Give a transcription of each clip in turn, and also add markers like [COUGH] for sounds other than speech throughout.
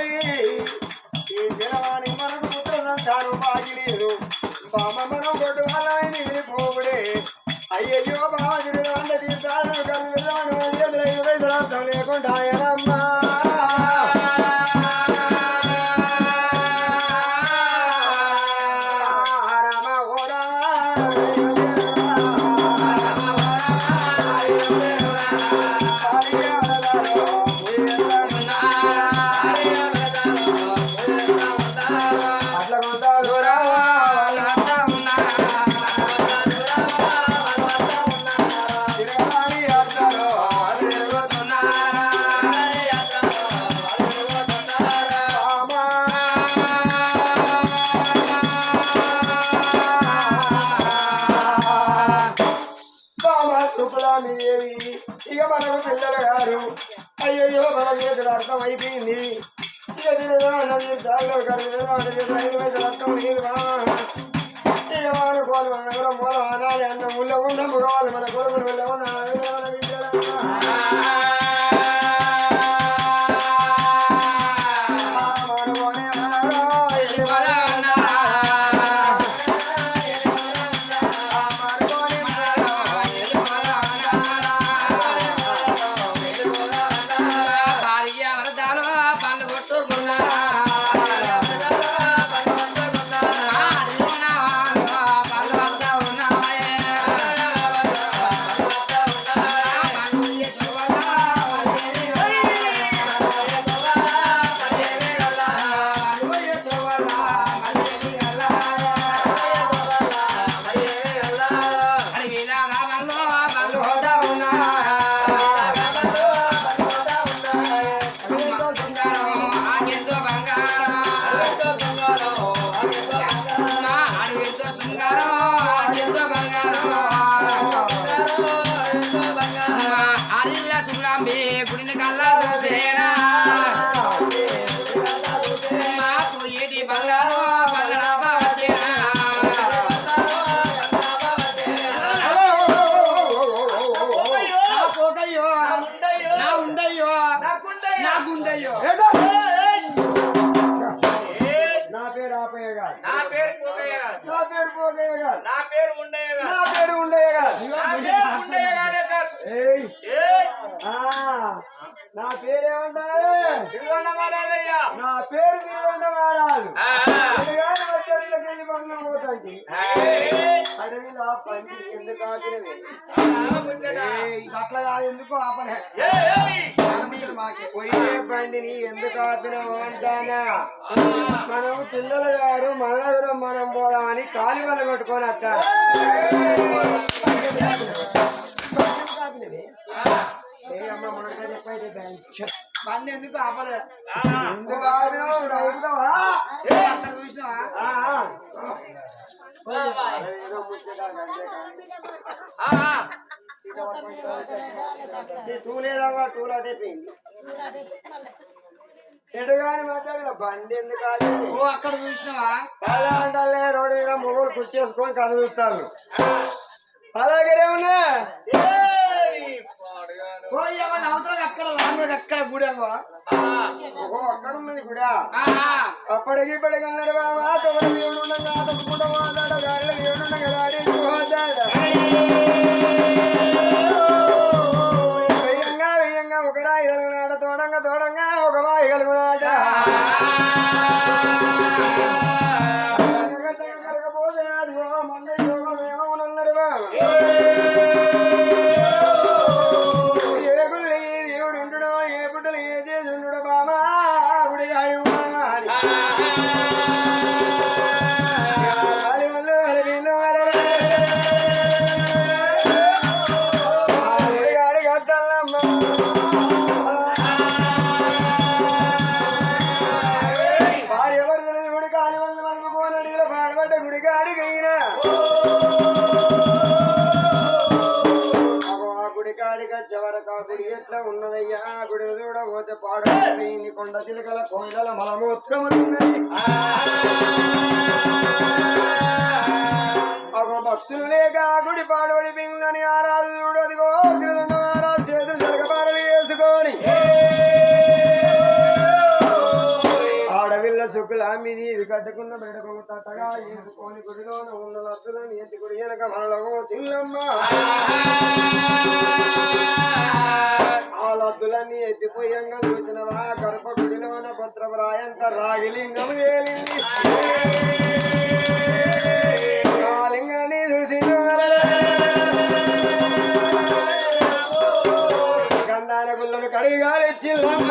yeah. దేవి ఇక మనకు పిల్లలు గారు. అయ్యో మన చేతులు అర్థమైపోయింది. ఇక తిరగాలి తీర్థాల్లో కలిసి చేతులు ఐదు వయసులు అర్థం లేదు కోలు నగరం మూల ఆనాడు అన్న ముళ్ళ ఉన్న మగవాళ్ళు? మన కొడుకులు వెళ్ళ నా పేరు తిరుగొండ ఏయ్, అడవిలో ఆ పంచి ఎందుకు ఆకినవి ఆ, ముచ్చట. అట్లా కాదు ఎందుకు ఆపలే? ఏయ్, ఏయ్, ముచ్చట మాకే. పోయే బండిని ఎందుకు ఆపినావు అంటానా? మనం పిల్లలు గారు మనదరం మనం పోదామని కాలి వల్ల కొట్టుకొని వస్తారు బండి ఎందుకు ఆపలే? ఆ, ఎందుకు ఆడినావు రైతులవా? ఏ, అక్కడ చూసినావా? ఆ, ఆ. ఆ, ఆ. టూ లేదమ్మా టూ లాటైపోయింది ఎటుగాని మాట్లాడిన బండి ఎందుకు ఓ అక్కడ చూసినావా? అలా అంటే రోడ్డు మీద మొగలు కుర్చేసుకొని కథ అక్కడ ఓహో అక్కడ ఉన్నది కూడా ఆ, అప్పటికి ఇప్పటికి అన్నారు బాబా మాట్లాడ వెయ్యంగా వెయ్యంగా ఒక రాయి కలుగునాడ తోడంగా తోడంగా ఒక వాయి కలుగునాట వలుపుకోనడిలో పాడబడ్డ గుడి ఆ గుడి ఆ గుడి ఎట్లా ఉన్నదయ్యా? ఆ గుడిని పోతే పాడైపోయింది. కొండ చిలుకల కోయిల మలమూత్రమున్నది అగో భక్తులు లేక ఆ గుడి పాడబడిపోయిందని ఆ రాజు అదిగో తిరుగుతున్న చేతులు జరగబారలు వేసుకొని లామిది కట్టుకున్న బయటకొంగ తటగా ఏసుకొని గుడిలోన ఉన్న లత్తుల నియతి గుడి వెనక మనలోకం చిల్లమ్మ ఆ లత్తులన్నీ ఎత్తిపోయంగా చూసినవా? గర్భ గుడిలోన భద్రపురాయంత రాగిలింగం ఏలింది. రాలింగాన్ని చూసిన గంధాన గుళ్ళను కడిగాలి చిల్లమ్మ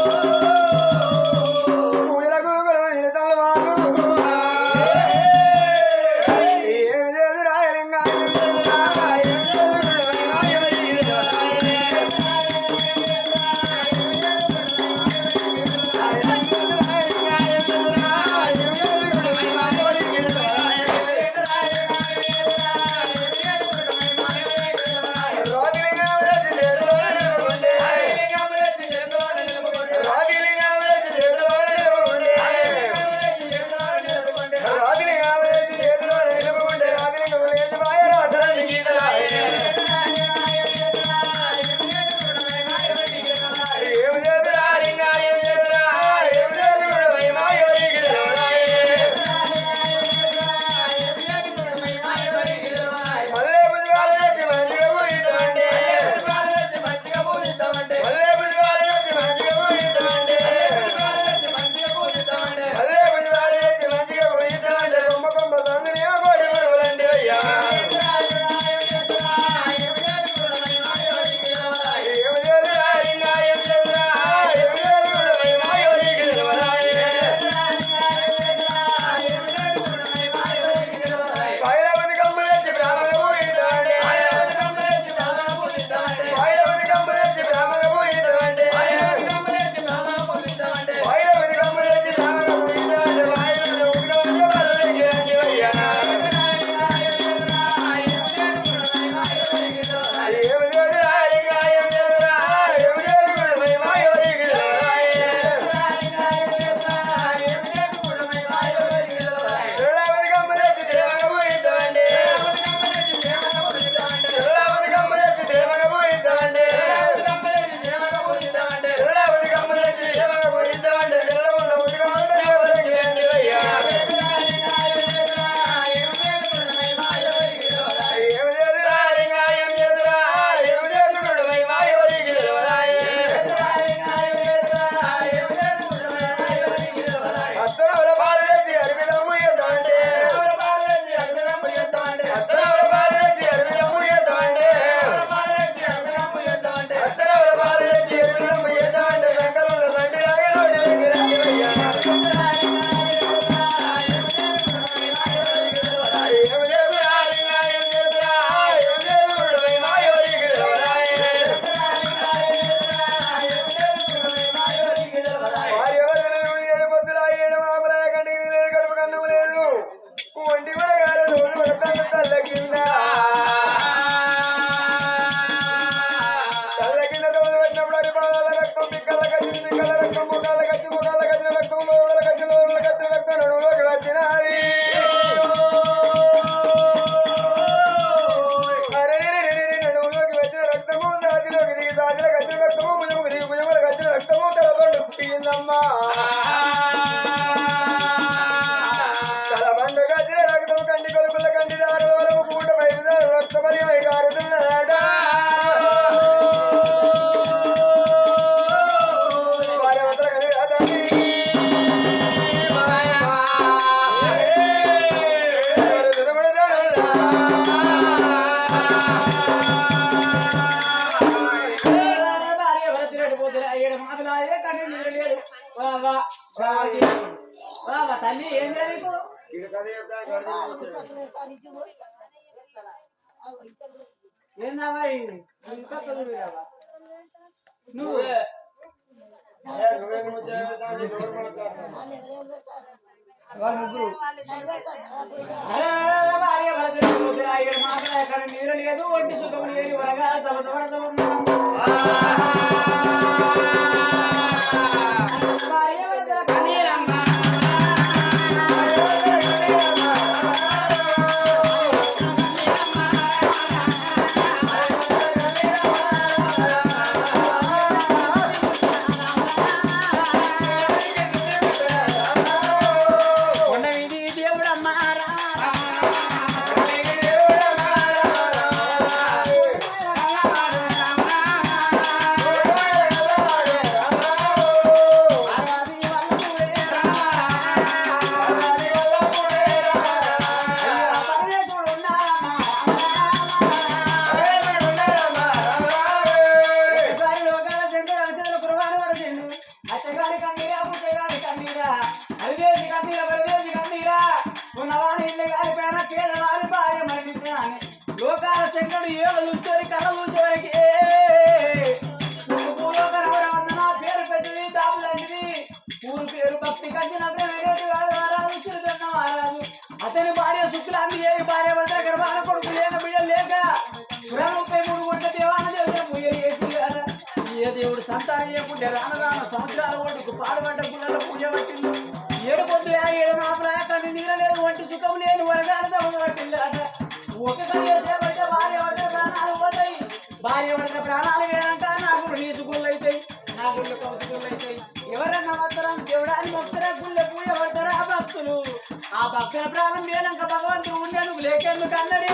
ఆయన ఇంకా తొమ్మిది రావా నువ్వు నీరు లేదు ఒంటి సుఖం లేదు వరగా తమ తమ నా గుళ్ళు కౌసుకులు అవుతాయి ఎవరన్నా వస్తారా దేవుడాన్ని భక్తుల గుళ్ళ పూజ పడతారా? ఆ భక్తులు. ఆ భక్తుల ప్రాణం లేనంక భగవంతుడు ఉండే నువ్వు లేకెందుకు అన్నది?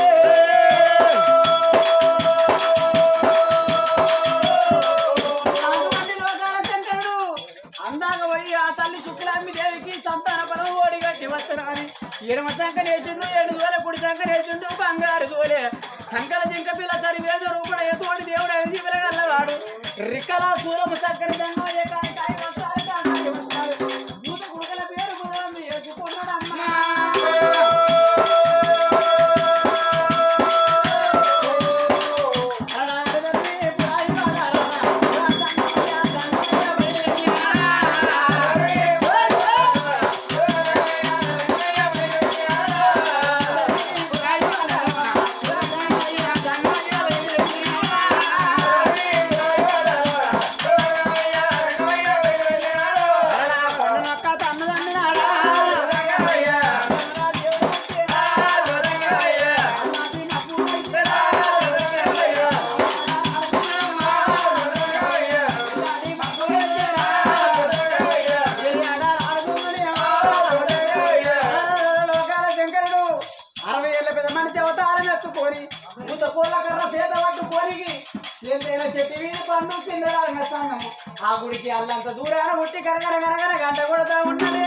ఆ గుడికి అల్లంత దూరాన ఉట్టి కరగర కరగర గంట కొడతా ఉన్నది.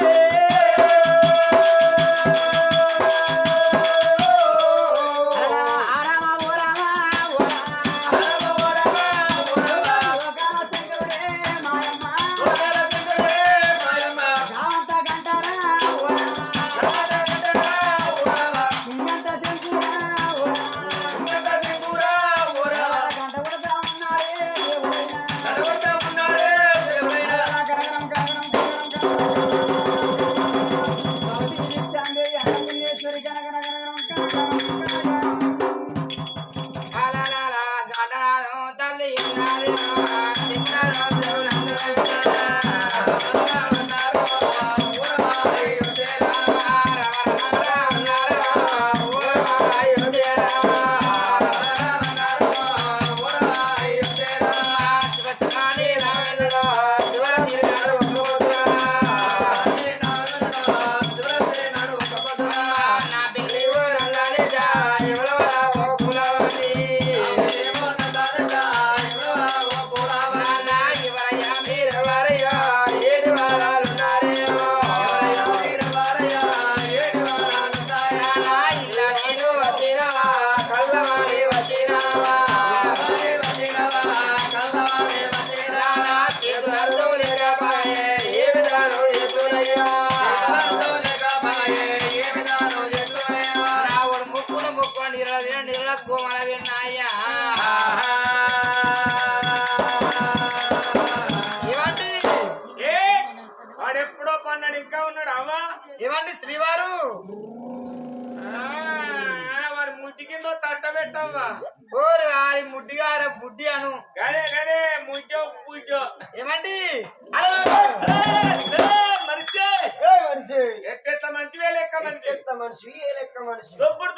లెక్క మనిషి దొప్పుడు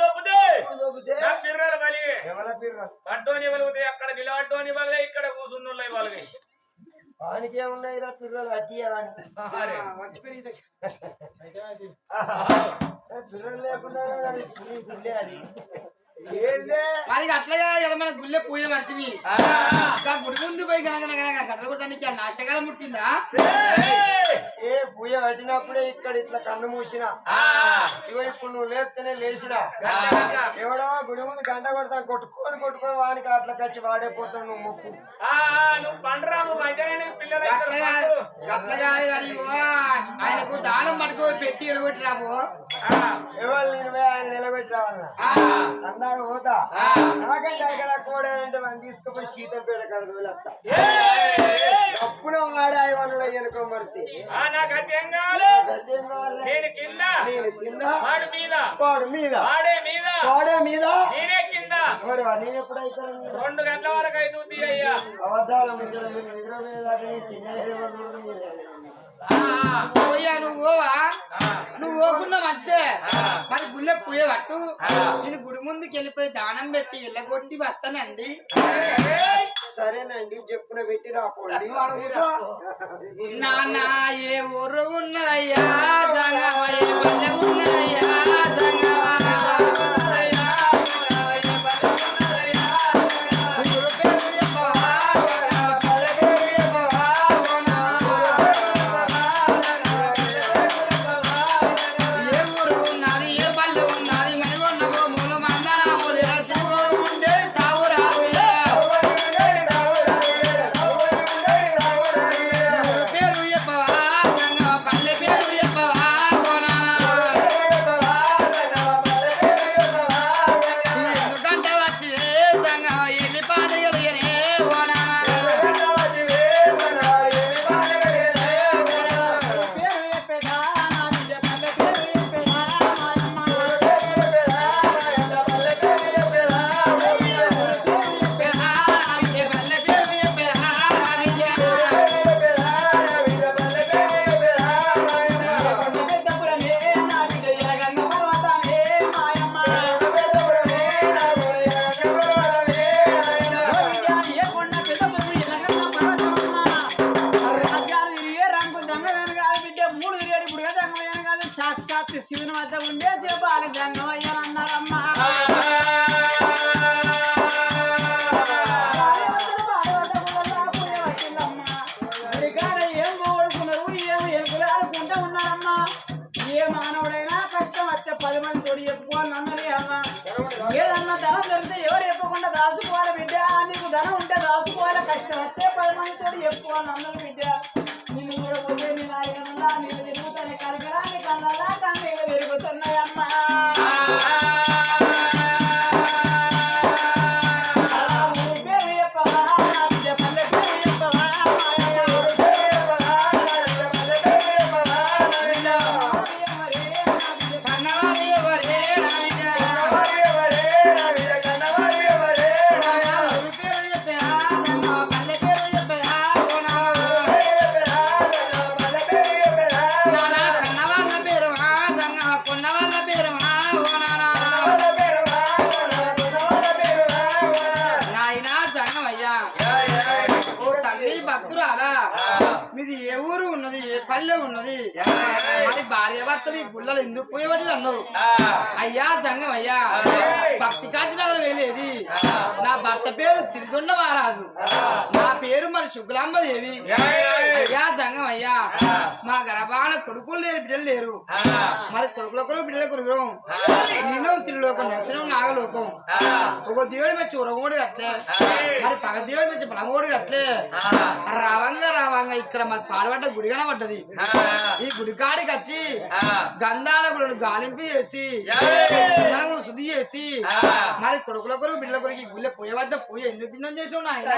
నా పిర్రలు బలి పడ్డోని అక్కడ నిలబడ్డోని బలగే ఇక్కడ కూర్చున్నోళ్ళ బలగే వానికి ఏమున్నాయి రా పిల్లలు [LAUGHS] పిల్లలు లేకుండా అది. మరి అట్లగా మన గుళ్ళె పూజ కడుతుంది ఇంకా గుడి ముందు పోయి గనగ గడ్డ కొడతానికి నాశకాలం ముట్టిందా? ఏ పూజ కట్టినప్పుడే ఇక్కడ ఇట్లా కన్ను మూసిన? ఇగో ఇప్పుడు నువ్వు లేస్తేనే లేచినా? ఎవడో గుడి ముందు గంట కొడతాను కొట్టుకొని కొట్టుకొని వానికి అట్లా కచ్చి వాడైపోతావు నువ్వు ముక్కు. నువ్వు పండరా నువ్వు పిల్లలు అట్లగా ఆయనకు దానం పట్టుకో పెట్టి ఎలగొట్టి రాబో ఎవరు నేను ఆయన నిలబెట్టి రావాలన్నా? అందాక పోతా నాకంటే కదా కోడ అంటే మనం తీసుకుపోయి సీతంపేట కడదు వెళ్ళొస్తా అప్పుడు వాడే ఆయవనుడు అనుకో మరితే నాకు అదేం కావాలి? నేను కింద. నేను కింద. వాడి మీద. వాడు మీద. వాడే మీద. వాడే మీద. నేనే కింద. మరి నేను ఎప్పుడైతే రెండు గంటల వరకు అవుతుంది అయ్యా. అబద్ధాలు నిద్ర మీద. పోయా నువ్వు నువ్వు పోకుండా మంచిదే మరి గుళ్ళె పూయ పట్టు నేను గుడి ముందుకు వెళ్ళిపోయి దానం పెట్టి ఎల్లగొట్టి వస్తానండి. సరేనండి చెప్పున పెట్టి కూర్చో. నాన్న ఏ ఊరు ఉన్నదయ్యా? జంగమ సాక్షాత్ శివుని వద్ద ఉండే చేపాలి దొంగవయ్యనన్నారమ్మా ఏం కోరుకున్నారు ఏం ఎలుకలు ఆడుకుంటూ ఉన్నారమ్మా. ఏ మానవుడైనా కష్టం వస్తే పది మంది తోడు చెప్పుకోవాలి అన్నది అమ్మ. ఏదన్నా ధనం దొరికితే ఎవరు చెప్పకుండా దాచుకోవాలి బిడ్డ. నీకు ధనం ఉంటే దాచుకోవాలి కష్టం వస్తే పది మంది తోడు చెప్పుకోవాలి అన్నది బిడ్డ. భర్తలు ఈ గుళ్ళలు ఎందుకు పోయేవాటి అన్నారు. అయ్యా సంగం అయ్యా భక్తి కాంచనగర్ వెళ్ళేది నా భర్త పేరు తిరుదొండ మహారాజు నా పేరు మరి శుక్లాంబదేవి. అయ్యా సంగం అయ్యా మా గర్భాన కొడుకులు లేరు బిడ్డలు లేరు. మరి కొడుకులొకరు బిడ్డలొకరు నేను తిరులోకం నరసింహం నాగలోకం. ఒక దేవుడి వచ్చి ఉరగోడు కట్లే మరి పగ దేవుడి వచ్చి పలమోడు కట్లే రావంగా రావంగా ఇక్కడ మరి పాడబడ్డ గుడి కనబడ్డది ఈ గుడి కాడికి వచ్చి గంధానకులను గాలింపు చేసి కుందనకులను శుద్ధి చేసి మరి కొడుకుల కొరకు బిడ్డల కొరకు గుళ్ళె పోయే వద్ద పోయి ఎందుకు పిండం చేసి పడుకోండి.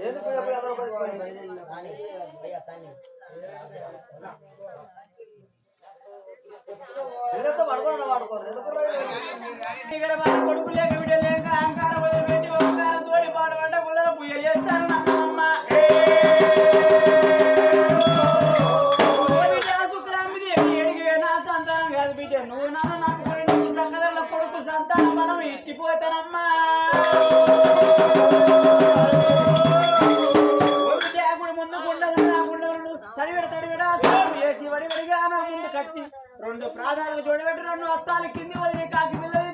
ఎందుకు కొడుకు లేక బిడ్డ అహంకారం వదిలిపెట్టి ఓంకారం తోడి పాడబడ్డ గుళ్ళలో పుయ్యలు చేస్తాను నమ్మమ్మ. కొడుకు సంతానం మనం ఇచ్చిపోతానమ్మా. తడివిడ తడివిడ చేసి కచ్చి రెండు ప్రాధాన్యత చూడబెట్టి రెండు అత్తాలు కింది వదిలే కాకి పిల్లలు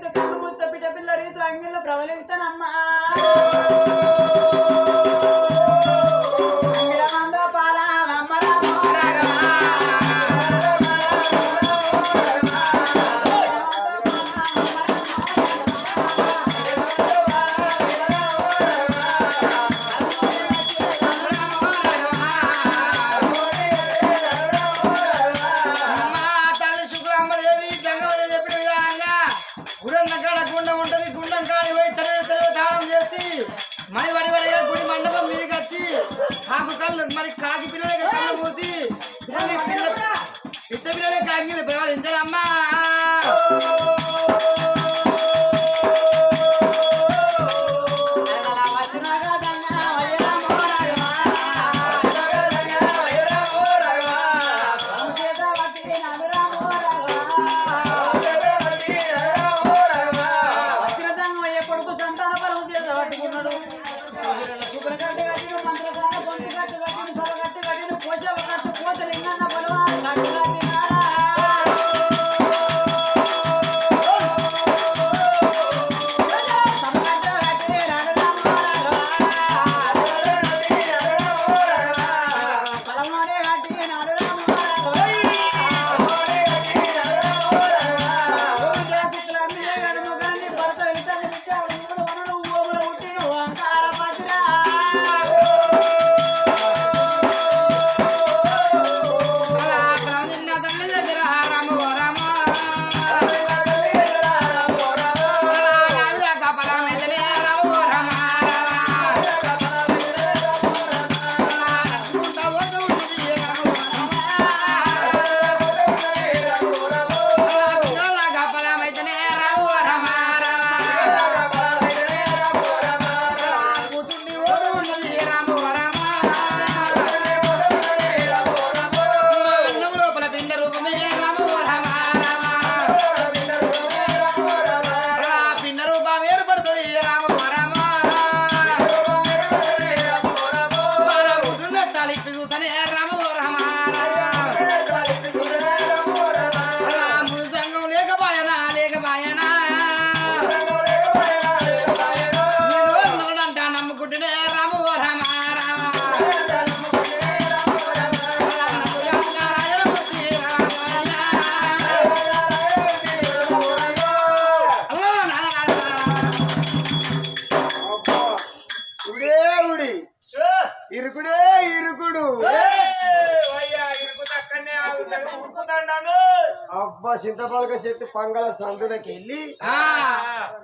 చింతపలక చెట్టు పంగల సందులకి వెళ్ళి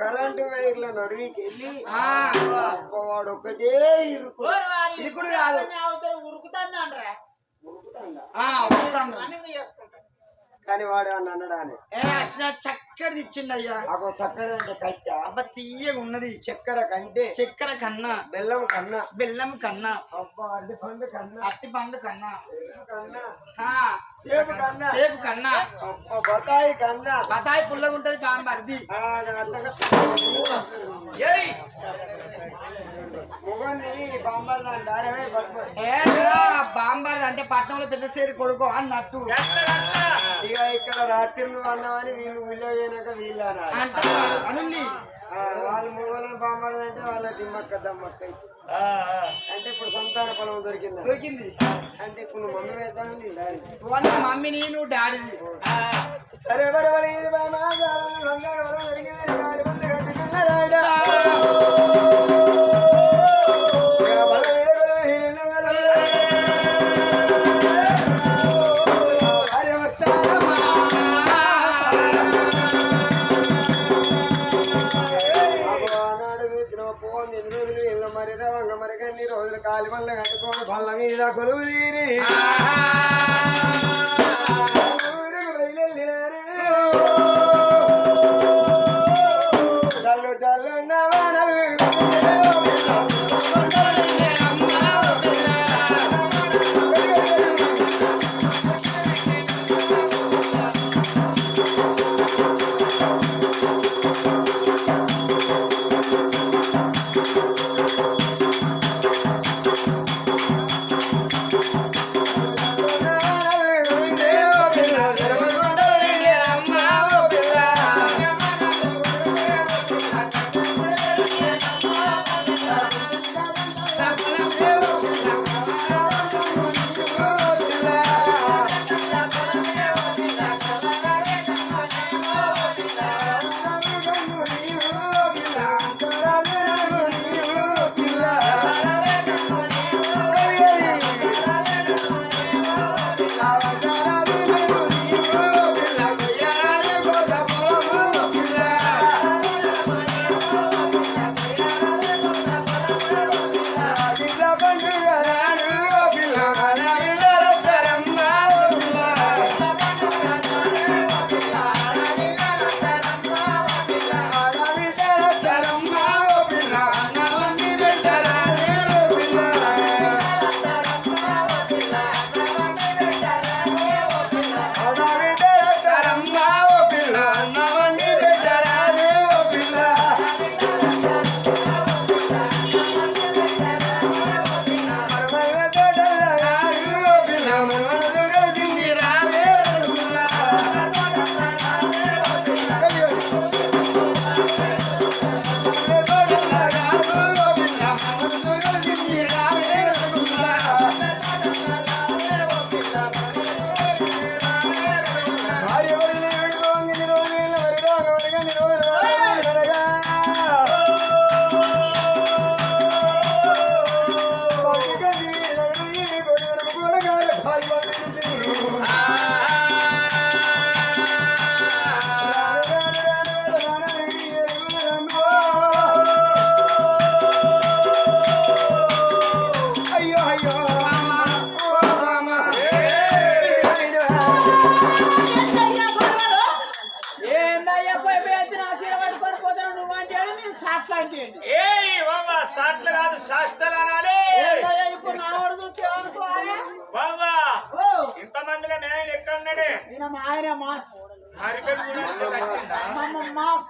కరెంటు వైర్ల నడువికి వెళ్ళి వాడు ఒక్కటే ఇరుకు. ఇప్పుడు కాదు. ఉరుకుతాండ్రా ఆ, వస్తాను. కానీ వాడు అన్నాడానే ఏ వచ్చిన చక్కటి ఇచ్చిండయ్యా నాకు చక్కగా అంటే కట్ట అబ్బ తీయగా ఉన్నది. చక్కెర కంటే చక్కెర కన్నా. బెల్లం కన్నా. బెల్లం కన్నా. అబ్బా పండు కన్నా. అట్టి పండు కన్నా. సేపు కన్నా. సేపు కన్నా. బతాయి కన్నా. బతాయి పుల్లగా ఉంటది బాంబర్ది ఆ, అంతగా మొగన్ని బాంబర్దాన్ని దారమే పట్టుకో ఏ బాంబర్ది అంటే పట్టణంలో పెద్ద సేరు కొడుకో అన్నట్టు. ఇక ఇక్కడ రాత్రిలు అన్నామని వీళ్ళు వీళ్ళు పోయినాక వీళ్ళు అనాలి అంటే అనుల్లి. ఆ, వాళ్ళు మొగలను బాంబర్ది అంటే వాళ్ళ దిమ్మక్క దమ్మక్క. అంటే ఇప్పుడు సంతాన పొలం దొరికింది? దొరికింది. అంటే ఇప్పుడు నువ్వు మమ్మీ వేద్దాం నీ డాడీ. వాళ్ళ మమ్మీని నువ్వు డాడీ. సరే ఎవరు ఎవరు మీద కొలువు తీరి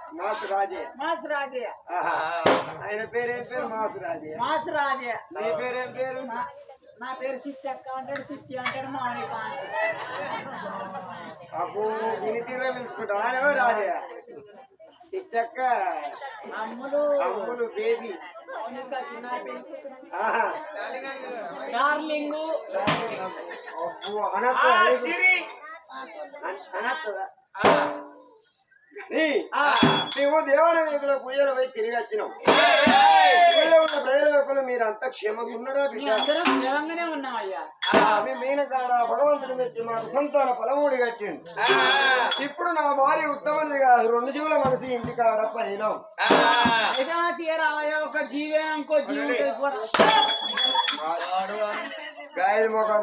మాస్ మాసు రాజే మాస్ రాజయ్య ఆహా. ఆయన పేరేం పేరు మాసు రాజే మాస్ రాజయ్య నీ పేరేం పేరు నా- నా పేరు సిట్టి అక్క అంటాడు సిట్టి అంటాడు మామిడి అప్పు దీని తీరే పిలుచుకుంటావు ఆయన రాజే ఇచ్చక్క అమ్ములు అమ్ములు బేబీ మౌనిక చిన్న పెళ్లి ఆహా. డార్లింగ్ అబ్బో, ఆ, నువ్వు దేవాలయ వీధిలో పూజలు పోయి తిరిగి వచ్చినావు ఊళ్ళో ఉన్న ప్రజల ఒకరు మీరంతా క్షేమంగా ఉన్నారా మీ క్షేమంగానే ఉన్నాం అయ్యా. మీ మీనకాడ భగవంతుడు తెచ్చి మాకు సంతాన ఫలమూడి కట్టిండు. ఇప్పుడు నా భార్య ఉత్తమది కాదు రెండు జీవుల మనిషి ఇంటికాడ పైలం అయితే మా తీరాలయ్యా ఒక జీవే ఇంకో జీవి గాయలు మొఖం